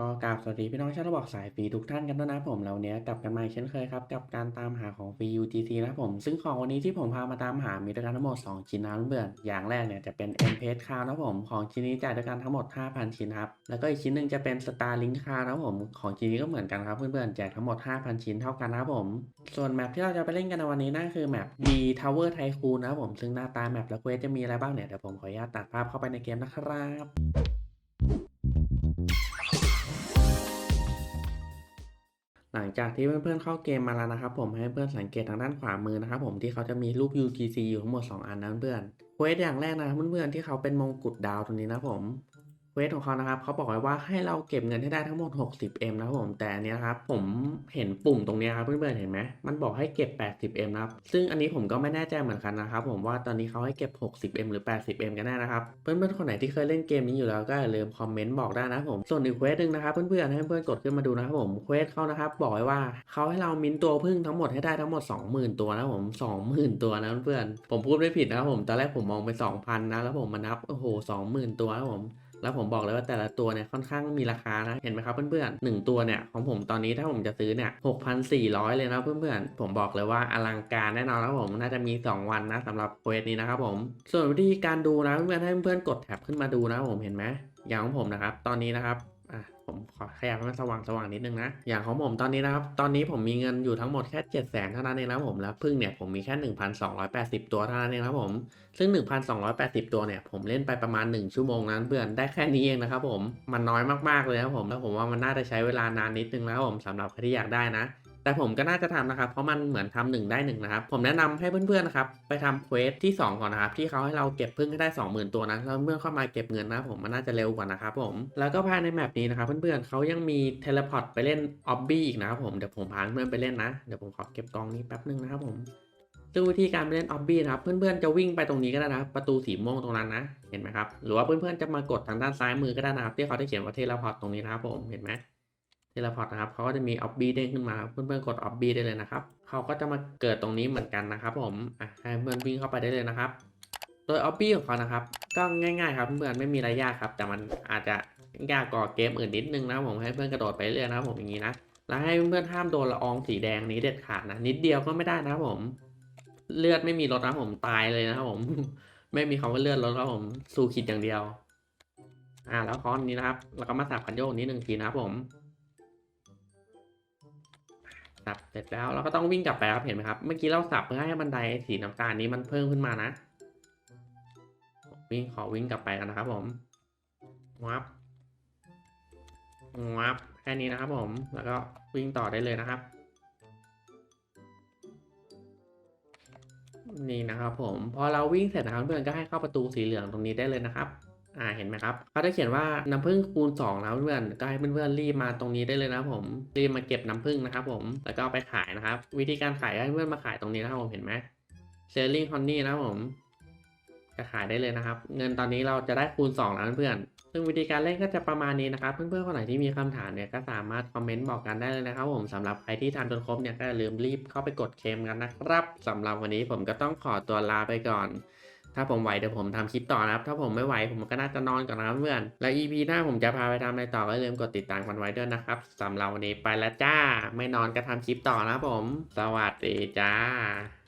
ก็กราบสวัสดีพี่น้องชาวระบอกสายฟรีทุกท่านกันด้วยนะครับผมแล้วเนี้ยกลับกันมาเช่นเคยครับ กับการตามหาของฟรี UGC นะผม ซึ่งของวันนี้ที่ผมพามาตามหามีด้วยกันทั้งหมด 2 ชิ้นนะเพื่อนอย่างแรกเนี่ยจะเป็น m p s คาร์นะผม ของชิ้นนี้จ่ายด้วยกันทั้งหมด 5,000 ชิ้นครับ แล้วก็อีกชิ้นหนึ่งจะเป็น Starlink คาร์นะผม ของชิ้นนี้ก็เหมือนกันครับเพื่อนๆแจกทั้งหมด 5,000 ชิ้นเท่ากันนะผม ส่วนแมปที่เราจะไปเล่นกันในวันนี้นั่นคือแมป D Tower Tycoon นะผมซึ่งหน้าตาแมปและเควสจะมีอะไรบ้างเนี่ยเดี๋ยวผมขออนุญาตตัดภาพเข้าไปในเกมนะครับ หลังจากที่เพื่อนๆเข้าเกมมาแล้วนะครับผมให้เพื่อนสังเกตทางด้านขวามือนะครับผมที่เขาจะมีรูป UGC อยู่ทั้งหมด 2 อันนะเพื่อนเควสอย่างแรกนะเพื่อนๆที่เขาเป็นมงกุฎดาวตรงนี้นะผม เวสของเขานะครับเขาบอกไว้ว่าให้เราเก็บเงินให้ได้ทั้งหมด 60M นะครับผมแต่อันเนี้ยครับผมเห็นปุ่มตรงนี้ครับเพื่อนๆเห็นไหมมันบอกให้เก็บ 80M นะครับซึ่งอันนี้ผมก็ไม่แน่ใจเหมือนกันนะครับผมว่าตอนนี้เขาให้เก็บ 60M หรือ 80M กันแน่นะครับเพื่อนๆคนไหนที่เคยเล่นเกมนี้อยู่แล้วก็อย่าลืมคอมเมนต์บอกได้นะผมส่วนอีกเควสหนึ่งนะครับเพื่อนๆให้เพื่อนๆกดขึ้นมาดูนะครับผมเควสเขานะครับบอกไว้ว่าเขาให้เรามินตัวพึ่งทั้งหมดให้ได้ทั้งหมด 20,000 ตัวนะผม 20,000 ตัวนะเพื่อนๆผมพูดไม่ผิดนะครับผมตอนแรกผมมองไป 2,000นะแล้วผมมานับโอ้โห20,000 ตัวนะผม แล้วผมบอกเลยว่าแต่ละตัวเนี่ยค่อนข้างมีราคานะ เห็นไหมครับเพื่อนๆหนึ่งตัวเนี่ยของผมตอนนี้ถ้าผมจะซื้อเนี่ยหกพันสี่ร้อยเลยนะเพื่อนๆ ผมบอกเลยว่าอลังการแน่นอนนะผมน่าจะมี 2 วันนะสำหรับเควสนี้นะครับผม ส่วนวิธีการดูนะเพื่อนๆให้เพื่อนๆกดแท็บขึ้นมาดูนะผมเห็นไหมอย่างของผมนะครับ ตอนนี้นะครับ อะผมขอขยับให้มันสว่างสว่างนิดนึงนะ อย่างของผมตอนนี้นะครับ ตอนนี้ผมมีเงินอยู่ทั้งหมดแค่7 0 0 0 0 0เท่านั้นเองนะผมแล้วพึ่งเนี่ยผมมีแค่ 1,280 ตัวเท่านั้นเองครับผม ซึ่ง 1,280 ตัวเนี่ยผมเล่นไปประมาณ 1 ชั่วโมงนั้นเพื่อนได้แค่นี้เองนะครับผม มันน้อยมากๆเลยครับผม แล้วผมว่ามันน่าจะใช้เวลานานนิดนึงนะครับผมสำหรับใครที่อยากได้นะ แต่ผมก็น่าจะทำนะครับ เพราะมันเหมือนทำหนึ่งได้หนึ่งนะครับ ผมแนะนำให้เพื่อนๆนะครับไปทำเควสที่ 2 ก่อนนะครับที่เขาให้เราเก็บพึ่งให้ได้ 20,000 ตัวนั้นแล้วเมื่อเข้ามาเก็บเงินนะผมมันน่าจะเร็วกว่านะครับผมแล้วก็ภายในแมปนี้นะครับเพื่อนๆเขายังมีเทเลพอร์ตไปเล่นออบบี้อีกนะครับผมเดี๋ยวผมพาเพื่อนไปเล่นนะเดี๋ยวผมขอเก็บกองนี้แป๊บนึงนะครับผมซึ่งวิธีการไปเล่นออบบี้นะครับ เพื่อนๆจะวิ่งไปตรงนี้ก็ได้นะครับประตูสีม่วงตรงนั้นนะ เห็นไหมครับ หรือว่าเพื่อนๆจะมากดทางด้านซ้ายมือก็ได้นะครับที่เขาได้เขียนว่าเทเลพอร์ตตรงนี้นะครับผมเห็นไหม เทเลพอร์ตนะครับเขาก็จะมีออบบี้เด้งขึ้นมาเพื่อนๆกดออบบี้ได้เลยนะครับเขาก็จะมาเกิดตรงนี้เหมือนกันนะครับ ผมอะให้เพื่อนวิ่งเข้าไปได้เลยนะครับ โดยออบบี้ของเขานะครับก็ง่ายๆครับเพื่อนไม่มีอะไรยากครับ แต่มันอาจจะยากกว่าเกมอื่นนิดนึงนะครับผมให้เพื่อนกระโดดไปเรื่อยนะครับผมอย่างนี้นะแล้วให้เพื่อนห้ามโดนละอองสีแดงนี้เด็ดขาดนะนิดเดียวก็ไม่ได้นะครับผม เลือดไม่มีลดนะผมตายเลยนะครับผม ไม่มีคำว่าเลือดลดครับผมสู้ขีดอย่างเดียว อ่าแล้วคอนนี้นะครับ แล้วก็มาสับคันโยกนี้หนึ่งทีนะครับผม สับเสร็จแล้วเราก็ต้องวิ่งกลับไปครับเห็นไหมครับ เมื่อกี้เราสับเพื่อให้บันไดสีน้ำตาลนี้มันเพิ่มขึ้นมานะ วิ่งขอวิ่งกลับไปกันนะครับผมวับวับแค่นี้นะครับผมแล้วก็วิ่งต่อได้เลยนะครับ นี่นะครับผมพอเราวิ่งเสร็จนะครับเพื่อนก็ให้เข้าประตูสีเหลืองตรงนี้ได้เลยนะครับ อ่าเห็นไหมครับเขาได้เขียนว่าน้ำผึ้งคูณ2นะเพื่อนก็ให้เพื่อนๆรีบมาตรงนี้ได้เลยนะผมรีบมาเก็บน้ำผึ้งนะครับผมแล้วก็เอาไปขายนะครับ วิธีการขายให้เพื่อนมาขายตรงนี้นะครับผมเห็นไหมเซลลิงฮอนนี่นะผมจะขายได้เลยนะครับ เงินตอนนี้เราจะได้คูณ 2 แล้วเพื่อนซึ่งวิธีการเล่นก็จะประมาณนี้นะครับ เพื่อนๆคนไหนที่มีคำถามเนี่ยก็สามารถคอมเมนต์บอกกันได้เลยนะครับ ผมสำหรับใครที่ทำจนครบเนี่ยก็อย่าลืมรีบเข้าไปกดเคมกันนะครับสำหรับวันนี้ผมก็ต้องขอตัวลาไปก่อน ถ้าผมไหวเดี๋ยวผมทำคลิปต่อนะครับ ถ้าผมไม่ไหวผมก็น่าจะนอนก่อนนะครับเพื่อน และ EP หน้าผมจะพาไปทำอะไรต่อก็อย่าลืมกดติดตามกันไว้ด้วยนะครับสำหรับวันนี้ไปแล้วจ้า ไม่นอนก็ทำคลิปต่อนะผม สวัสดีจ้า